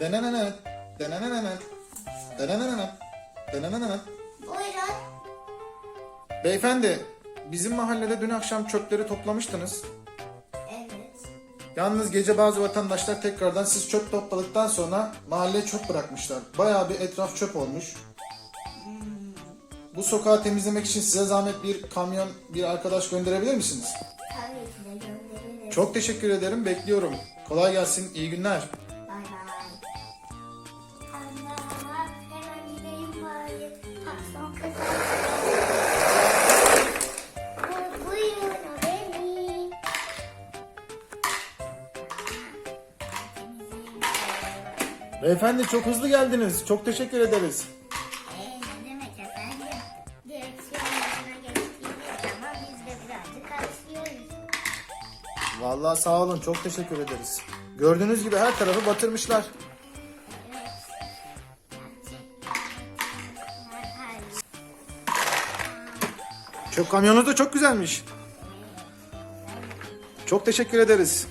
Denenene. Denenene. Denenene. Denenene. Buyurun. Beyefendi, bizim mahallede dün akşam çöpleri toplamıştınız. Evet. Yalnız gece bazı vatandaşlar tekrardan siz çöp topladıktan sonra mahalleye çöp bırakmışlar. Bayağı bir etraf çöp olmuş. Bu sokağı temizlemek için size zahmet bir kamyon, bir arkadaş gönderebilir misiniz? Tabii ki de göndeririz. Çok teşekkür ederim, bekliyorum. Kolay gelsin, iyi günler. Beyefendi çok hızlı geldiniz. Çok teşekkür ederiz. Vallahi sağ olun, çok teşekkür ederiz. Gördüğünüz gibi her tarafı batırmışlar. Çöp kamyonu da çok güzelmiş. Çok teşekkür ederiz.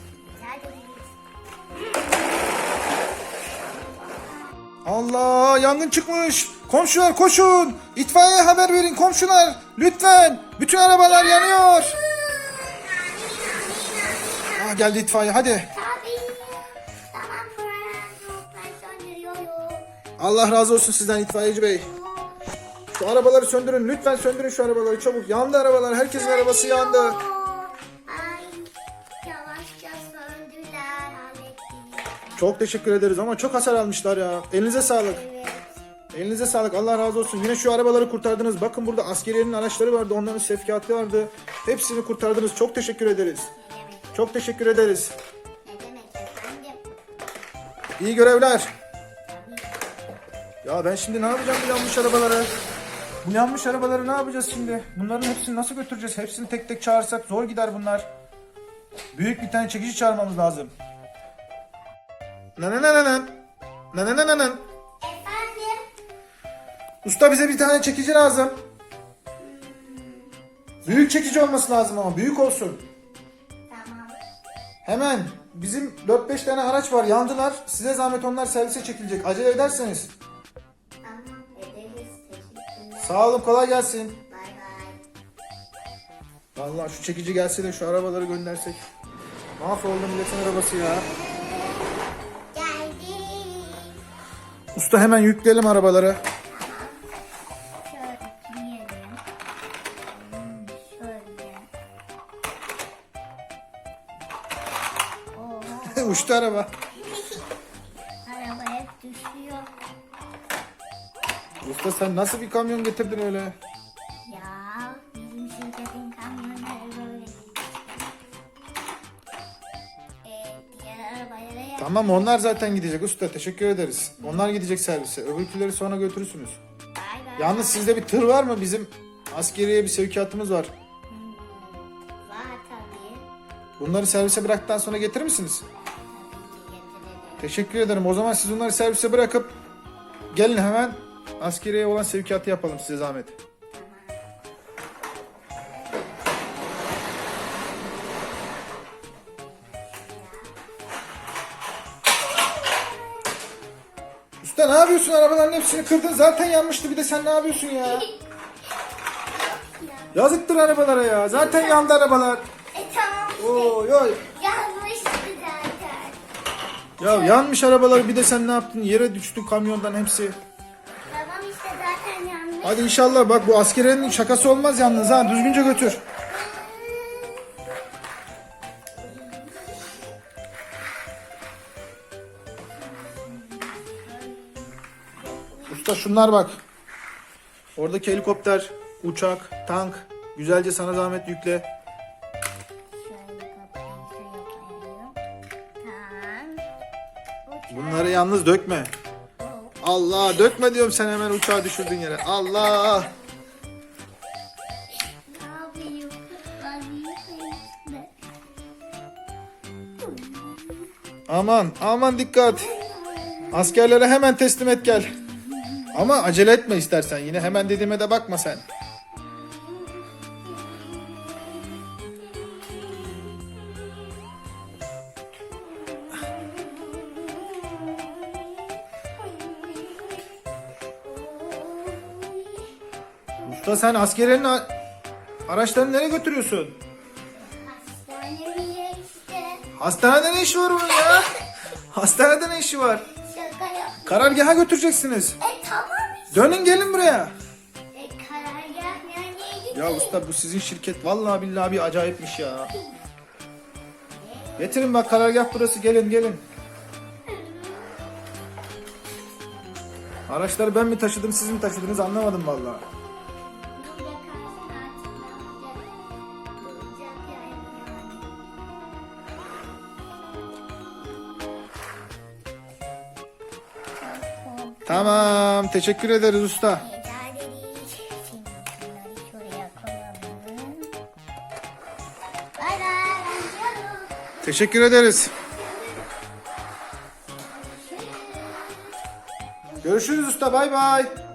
Allah yangın çıkmış. Komşular koşun. İtfaiyeye haber verin komşular. Lütfen. Bütün arabalar yanıyor. Ah, geldi itfaiye hadi. Allah razı olsun sizden itfaiyeci bey. Şu arabaları söndürün. Lütfen söndürün şu arabaları çabuk. Yandı arabalar. Herkesin arabası yandı. Ay. Yavaşça söndüler. Hallettik. Çok teşekkür ederiz ama çok hasar almışlar ya. Elinize sağlık. Evet. Elinize sağlık. Allah razı olsun. Yine şu arabaları kurtardınız. Bakın burada askeriyenin araçları vardı. Onların sevkiyatı vardı. Hepsini kurtardınız. Çok teşekkür ederiz. Demek? Çok teşekkür ederiz. İyi görevler. Ya ben şimdi ne yapacağım bu yanmış arabalara? Bu yanmış arabaları ne yapacağız şimdi? Bunların hepsini nasıl götüreceğiz? Hepsini tek tek çağırsak zor gider bunlar. Büyük bir tane çekici çağırmamız lazım. Nananananan. Nananananan. Efendim? Usta bize bir tane çekici lazım. Büyük çekici olması lazım ama büyük olsun. Tamam. Hemen bizim 4-5 tane araç var yandılar. Size zahmet onlar servise çekilecek. Acele ederseniz. Sağ olun kolay gelsin. Bay bay. Vallahi şu çekici gelse de şu arabaları göndersek. Mahvoldu milletin arabası ya. Geldi. Usta hemen yükleyelim arabaları. Şöyle. Hmm, Şöyle. Uçtu araba Usta sen nasıl bir kamyon getirdin öyle? Ya bizim şirketin kamyonları böyle. Ee, diğer arabalara. Tamam onlar zaten gidecek usta teşekkür ederiz. Onlar gidecek servise. Öbürküleri sonra götürürsünüz. Bay bay. Yalnız sizde bir tır var mı? Bizim askeriye bir sevkiyatımız var. Var tabii. Bunları servise bıraktıktan sonra getirir misiniz? Tabii ki getirelim. Teşekkür ederim. O zaman siz onları servise bırakıp gelin hemen askeriye olan sevkiyatı yapalım size zahmet. Usta ne yapıyorsun? Arabaların hepsini kırdın. Zaten yanmıştı. Bir de sen ne yapıyorsun ya? Yazıktır arabalara ya. Zaten yandı arabalar. E tamam işte. Oy oy. Yazmıştı zaten. Ya yanmış arabalar bir de sen ne yaptın? Yere düştü kamyondan hepsi. Tamam işte zaten yanlış. Hadi inşallah bak bu askeriyenin şakası olmaz yalnız ha. Düzgünce götür. Usta şunlar bak. Oradaki helikopter, uçak, tank. Güzelce sana zahmet yükle. Bunları yalnız dökme. Allah dökme diyorum sen hemen uçağı düşürdün yere. Allah. Aman aman dikkat. Askerlere hemen teslim et gel. Ama acele etme istersen yine hemen dediğime de bakma sen. Usta sen askerlerin a- araçlarını nereye götürüyorsun? Hastaneye işte. Hastanede ne işi var onun ya? Hastanede ne işi var? Şaka yap. Karargaha götüreceksiniz. E tamam işte. Dönün gelin buraya. E karargah neredeydi Ya usta bu sizin şirket vallahi billahi bir acayipmiş ya. Getirin bak karargah burası gelin gelin. Araçları ben mi taşıdım siz mi taşıdınız anlamadım vallahi. Tamam teşekkür ederiz usta. Teşekkür ederiz. Görüşürüz usta bay bay.